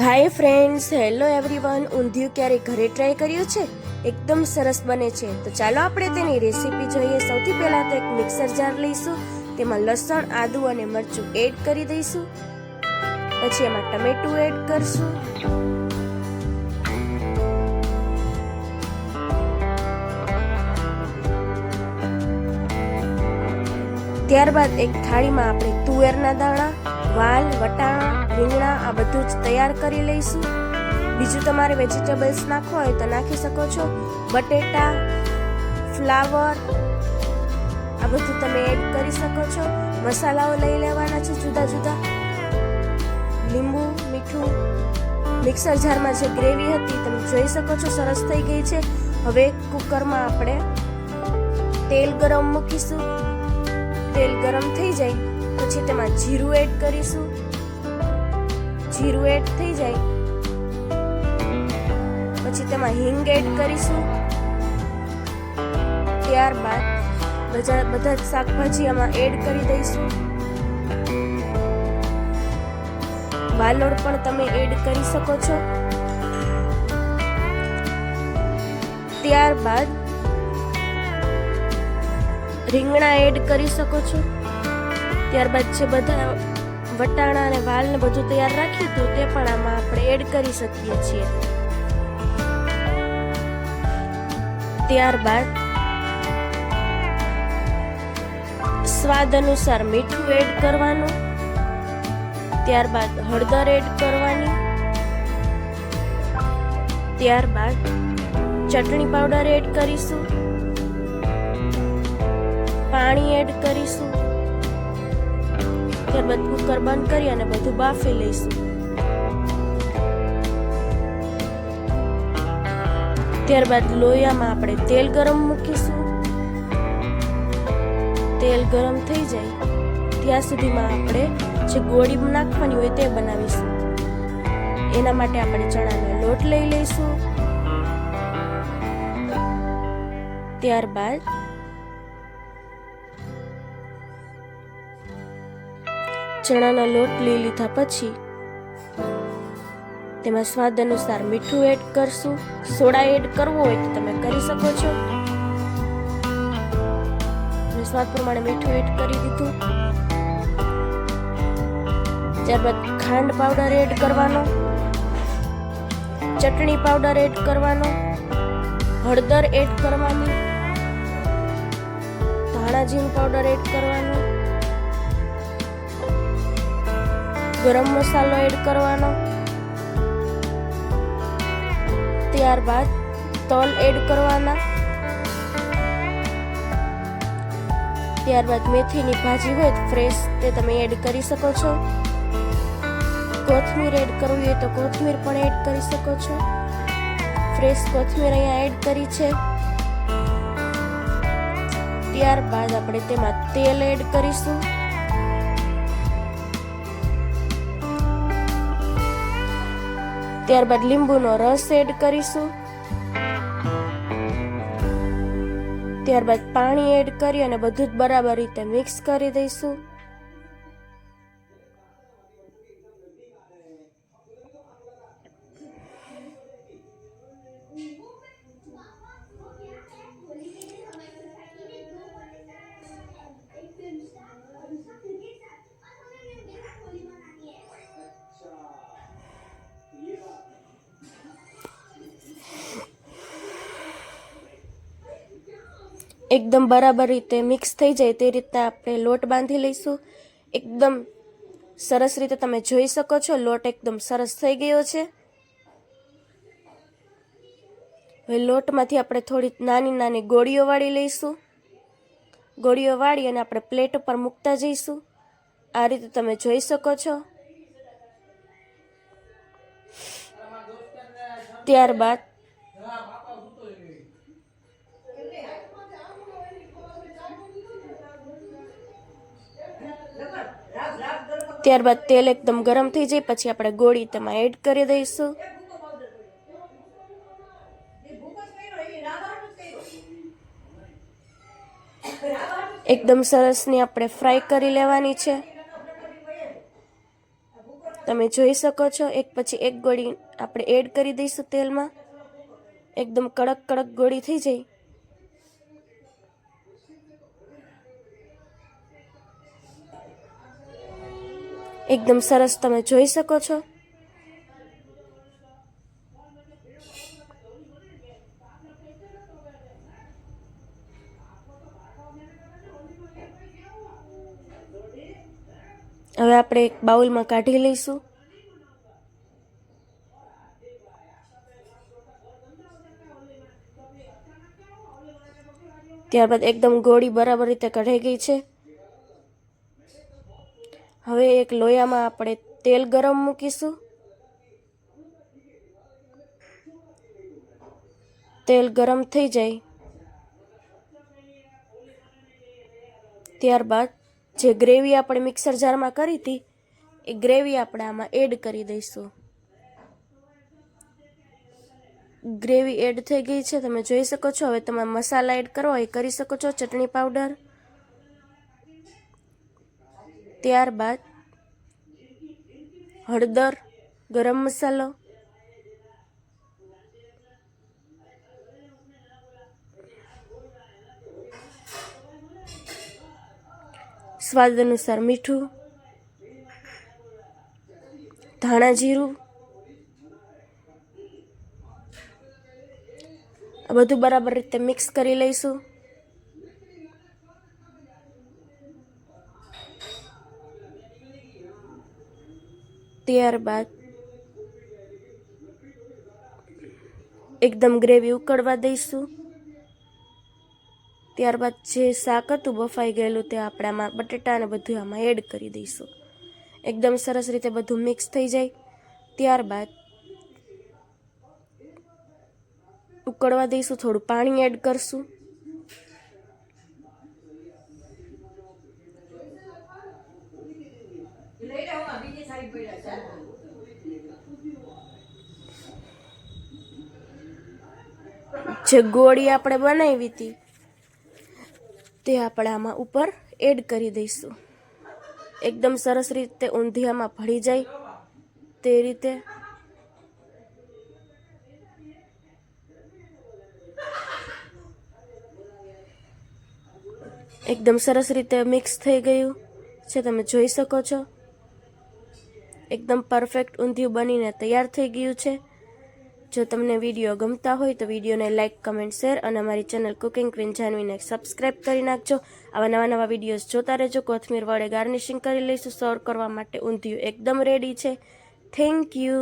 Hi friends hello everyone undhiyu ક્યારે ઘરે try કર્યું છે? એકદમ સરસ બને છે. તો ચાલો આપણે તેની રેસીપી જોઈએ. સૌથી પહેલાં તો એક મિક્સર જાર લઈશું. તેમાં લસણ, આદુ અને મરચું એડ કરી દઈશું. પછી એમાં ટમેટું એડ કરશું. ત્યારબાદ એક થાળીમાં આપણે તુવેરના દાણા, વાલ, વટાણા રીંગણા, આ બધું જ તૈયાર કરી લઈશું. બીજું તમારે વેજીટેબલ્સ નાખવા હોય તો નાખી શકો છો. બટેટા, ફ્લાવર, આ બધું તમે એડ કરી શકો છો. મસાલાઓ લઈ લેવાના છે જુદા જુદા. લીંબુ, મીઠું, મિક્સર જારમાં જે ગ્રેવી હતી તમે જોઈ શકો છો, સરસ થઈ ગઈ છે. હવે કુકરમાં આપણે તેલ ગરમ મૂકીશું. તેલ ગરમ થઈ જાય, પછી તેમાં જીરું એડ કરીશું. જીરું એડ થઈ જાય. પછી તેમાં હિંગ એડ કરીશું. ત્યારબાદ બધા બધા જ શાકભાજી આમાં એડ કરી દઈશું. વાલોડ પણ તમે એડ કરી શકો છો. ત્યારબાદ રીંગણા એડ કરી શકો છો. ત્યારબાદ છે બધા વટાણા અને વાલને બધું તૈયાર રાખ્યું હતું, તે પણ આમાં આપણે એડ કરી શકીએ છીએ. ત્યારબાદ સ્વાદ અનુસાર મીઠું એડ કરવાનું, ત્યારબાદ હળદર એડ કરવાની, ત્યારબાદ ચટણી પાવડર એડ કરીશું, પાણી એડ કરીશું ત્યારબાદ કુકર બંધ કરી અને બધું બાફી લઈશું. ત્યારબાદ લોયામાં આપણે તેલ ગરમ મૂકીશું. તેલ ગરમ થઈ જાય. ત્યાં સુધીમાં આપણે જે ગોળી નાખવાની હોય તે બનાવીશું. એના માટે આપણે ચણાનો લોટ લઈ લઈશું. ત્યારબાદ ચણાનો લોટ લઈ લીધા પછી તેમાં સ્વાદ અનુસાર મીઠું એડ કરશું. સોડા એડ કરવો હોય તો તમે કરી શકો છો. સ્વાદ પ્રમાણે મીઠું એડ કરી દીધું. ત્યારબાદ ખાંડ પાવડર એડ કરવાનો. ચટણી પાવડર એડ કરવાનો. હળદર એડ કરવાની. ધાણા જીરું પાવડર એડ કરવાનો. ગરમ મસાલો એડ કરવાનો. ત્યારબાદ તલ એડ કરવાના. ત્યારબાદ મેથીની ભાજી હોય ફ્રેશ તે તમે એડ કરી શકો છો. કોથમીર એડ કરવી હોય તો કોથમીર પણ એડ કરી શકો છો. ફ્રેશ કોથમીર અહીંયા એડ કરી છે. ત્યારબાદ આપણે તેમાં તેલ એડ કરીશું. ત્યારબાદ લીંબુનો રસ એડ કરીશું. ત્યારબાદ પાણી એડ કરી અને બધું જ બરાબર રીતે મિક્સ કરી દઈશું. એકદમ બરાબર રીતે મિક્સ થઈ જાય તે રીતના આપણે લોટ બાંધી લઈશું. એકદમ સરસ રીતે તમે જોઈ શકો છો, લોટ એકદમ સરસ થઈ ગયો છે. હવે લોટમાંથી આપણે થોડી નાની નાની ગોળીઓ વાળી લઈશું. ગોળીઓ વાળી અને આપણે પ્લેટ ઉપર મૂકતા જઈશું. આ રીતે તમે જોઈ શકો છો. ત્યારબાદ ત્યારબાદ તેલ એકદમ ગરમ થઈ જાય, પછી આપણે ગોળી તેમાં એડ કરી દઈશું. એકદમ સરસની આપણે ફ્રાય કરી લેવાની છે. તમે જોઈ શકો છો, એક પછી એક ગોળી આપણે એડ કરી દઈશું તેલમાં. એકદમ કડક કડક ગોળી થઈ જાય. એકદમ સરસ તમે જોઈ શકો છો. હવે આપણે એક બાઉલમાં કાઢી લઈશું. ત્યારબાદ એકદમ ગોળી બરાબર રીતે કઢાઈ ગઈ છે. હવે એક લોયામાં આપણે તેલ ગરમ મૂકીશું. તેલ ગરમ થઈ જાય. ત્યારબાદ જે ગ્રેવી આપણે મિક્સર જારમાં કરી હતી, એ ગ્રેવી આપણે આમાં એડ કરી દઈશું. ગ્રેવી એડ થઈ ગઈ છે, તમે જોઈ શકો છો. હવે તમે મસાલા એડ કરો, એ કરી શકો છો, ચટણી પાવડર. ત્યારબાદ હળદર, ગરમ મસાલો, સ્વાદ અનુસાર મીઠું, ધાણા જીરું, આ બધું બરાબર રીતે મિક્સ કરી લઈશું. ત્યારબાદ એકદમ ગ્રેવી ઉકળવા દઈશું. ત્યારબાદ જે શાક હતું બફાઈ ગયેલું તે આપણામાં આમાં બટેટા અને બધું આમાં એડ કરી દઈશું. એકદમ સરસ રીતે બધું મિક્સ થઈ જાય. ત્યારબાદ ઉકળવા દઈશું, થોડું પાણી એડ કરશું. જે ગોળી આપણે બનાવી હતી, તે આપણે આમાં ઉપર એડ કરી દઈશું. એકદમ સરસ રીતે ઊંધિયામાં ભળી જાય તે રીતે. એકદમ સરસ રીતે મિક્સ થઈ ગયું છે, તમે જોઈ શકો છો. એકદમ પરફેક્ટ ઊંધિયું બનીને તૈયાર થઈ ગયું છે. જો તમને વીડિયો ગમતા હોય તો વિડીયોને લાઇક કમેન્ટ શેર અને અમારી ચેનલ કુકિંગ ક્વીન જાનવીને સબસ્ક્રાઇબ કરી નાખજો. આવા નવા નવા વિડીયોઝ જોતા રહેજો. કોથમીર વડે ગાર્નિશિંગ કરી લઈશું. સર્વ કરવા માટે ઊંધિયું એકદમ રેડી છે. Thank you